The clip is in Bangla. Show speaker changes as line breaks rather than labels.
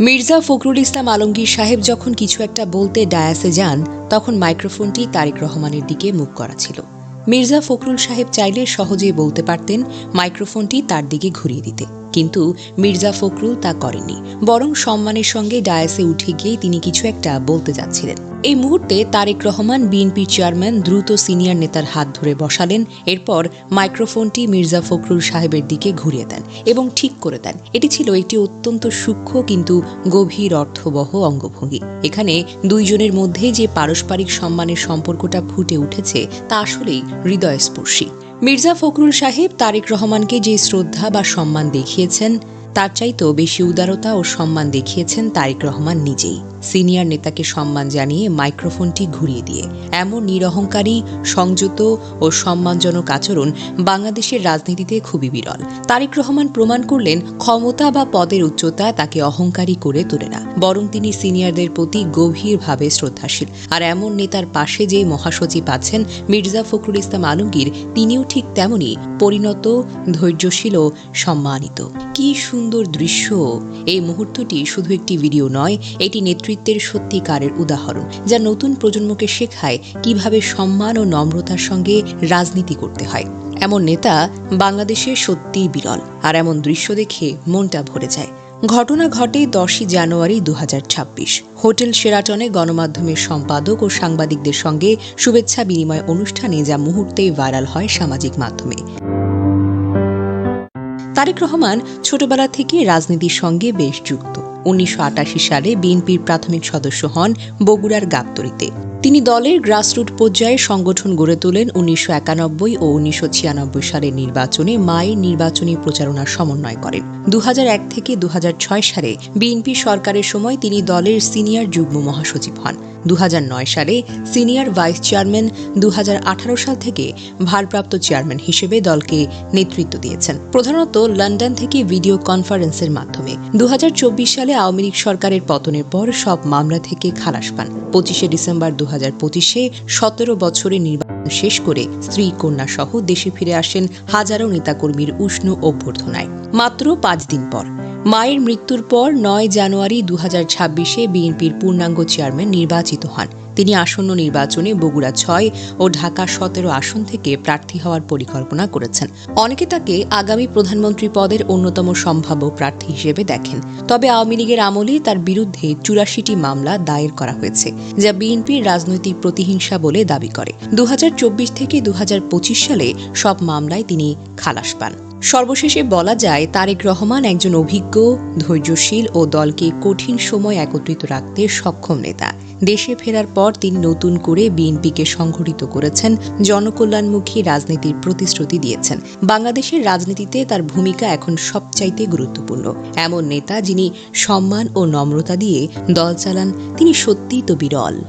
মির্জা ফখরুল ইসলাম আলমগীর সাহেব যখন কিছু একটা বলতে ডায়াসে যান, তখন মাইক্রোফোনটি তারেক রহমানের দিকে মুখ করা ছিল। মির্জা ফখরুল সাহেব চাইলে সহজেই বলতে পারতেন মাইক্রোফোনটি তার দিকে ঘুরিয়ে দিতে। কিন্তু মির্জা ফখরুল তা করেননি। বরং সম্মানের সঙ্গে ডায়াসে উঠে গিয়ে তিনি কিছু একটা বলতে যাচ্ছিলেন। এই মুহূর্তে তারেক রহমান বিএনপি চেয়ারম্যান দ্রুত সিনিয়র নেতার হাত ধরে বসালেন। এরপর মাইক্রোফোনটি মির্জা ফখরুল সাহেবের দিকে ঘুরিয়ে দেন এবং ঠিক করে দেন। এটি ছিল একটি অত্যন্ত সূক্ষ্ম কিন্তু গভীর অর্থবহ অঙ্গভঙ্গি। এখানে দুইজনের মধ্যে যে পারস্পরিক সম্মানের সম্পর্কটা ফুটে উঠেছে, তা আসলেই হৃদয়স্পর্শী। মির্জা ফখরুল সাহেব তারেক রহমানকে যে শ্রদ্ধা বা সম্মান দেখিয়েছেন তার চাইতেও বেশি উদারতা ও সম্মান দেখিয়েছেন তারেক রহমান নিজেই। সিনিয়র নেতাকে সম্মান জানিয়ে মাইক্রোফোনটি ঘুরিয়ে দিয়ে। এমন নিরহংকারী, সংযত ও সম্মানজনক আচরণ বাংলাদেশের রাজনীতিতে খুবই বিরল। তারেক রহমান প্রমাণ করলেন, ক্ষমতা বা পদের উচ্চতা তাকে অহংকারী করে তোলে না। বরং তিনি সিনিয়রদের প্রতি গভীরভাবে শ্রদ্ধাশীল। আর এমন নেতার পাশে যে মহাসচিব আছেন মির্জা ফখরুল ইসলাম আলমগীর, তিনিও ঠিক তেমনি পরিণত, ধৈর্যশীল ও সম্মানিত। কি সুন্দর দৃশ্য। এই মুহূর্তটি শুধু একটি ভিডিও নয়, এটি নেতৃত্বের সত্যিকারের উদাহরণ, যা নতুন প্রজন্মকে শেখায় কীভাবে সম্মান ও নম্রতার সঙ্গে রাজনীতি করতে হয়। এমন নেতা বাংলাদেশে সত্যিই বিরল, আর এমন দৃশ্য দেখে মনটা ভরে যায়। ঘটনা ঘটে দশই জানুয়ারি দু হাজার ছাব্বিশ। হোটেল সেরাটনে গণমাধ্যমের সম্পাদক ও সাংবাদিকদের সঙ্গে শুভেচ্ছা বিনিময় অনুষ্ঠানে যা মুহূর্তেই ভাইরাল হয় সামাজিক মাধ্যমে। তারেক রহমান ছোটবেলা থেকে রাজনীতির সঙ্গে বেশ যুক্ত। উনিশশো আটাশি সালে বিএনপির প্রাথমিক সদস্য হন বগুড়ার গাবতরিতে তিনি দলের গ্রাসরুট পর্যায়ে সংগঠন গড়ে তোলেন উনিশশো একানব্বই ও উনিশশো ছিয়ানব্বই সালের নির্বাচনে মায়ের নির্বাচনী প্রচারণার সমন্বয় করেন। দু থেকে দু সালে বিএনপি সরকারের সময় তিনি দলের সিনিয়র যুগ্ম মহাসচিব হন। দু সালে সিনিয়র ভাইস চেয়ারম্যান দু হাজার আঠারো সাল থেকে ভারপ্রাপ্ত চেয়ারম্যান হিসেবে দলকে নেতৃত্ব দিয়েছেন। প্রধানত লন্ডন থেকে ভিডিও কনফারেন্সের মাধ্যমে। দু হাজার চব্বিশ সালে আওয়ামী লীগ সরকারের পতনের পর সব মামলা থেকে খালাস পান। পঁচিশে ডিসেম্বর দু হাজার পঁচিশে সতেরো বছরে নির্বাচন শেষ করে স্ত্রী কন্যা সহ দেশে ফিরে আসেন হাজারো নেতাকর্মীর উষ্ণ অভ্যর্থনায়। মাত্র পাঁচ দিন পর। মায়ের মৃত্যুর পর নয় জানুয়ারি দু ছাব্বিশে বিএনপির পূর্ণাঙ্গ চেয়ারম্যান নির্বাচিত হন। তিনি আসন্ন নির্বাচনে বগুড়া ছয় ও ঢাকা সতেরো আসন থেকে প্রার্থী হওয়ার পরিকল্পনা করেছেন। অনেকে তাকে আগামী প্রধানমন্ত্রী পদের অন্যতম সম্ভাব্য প্রার্থী হিসেবে দেখেন। তবে আওয়ামী লীগের আমলে তার বিরুদ্ধে চুরাশিটি মামলা দায়ের করা হয়েছে, যা বিএনপির রাজনৈতিক প্রতিহিংসা বলে দাবি করে। দু হাজার চব্বিশ থেকে দু হাজার পঁচিশ সালে সব মামলায় তিনি খালাস পান। সর্বশেষে বলা যায়, তারেক রহমান একজন অভিজ্ঞ, ধৈর্যশীল ও দলকে কঠিন সময় একত্রিত রাখতে সক্ষম নেতা। দেশে ফেরার পর তিনি নতুন করে বিএনপিকে সংগঠিত করেছেন, জনকল্যাণমুখী রাজনীতির প্রতিশ্রুতি দিয়েছেন। বাংলাদেশের রাজনীতিতে তার ভূমিকা এখন সবচাইতে গুরুত্বপূর্ণ। এমন নেতা যিনি সম্মান ও নম্রতা দিয়ে দল চালান, তিনি সত্যিই তো বিরল।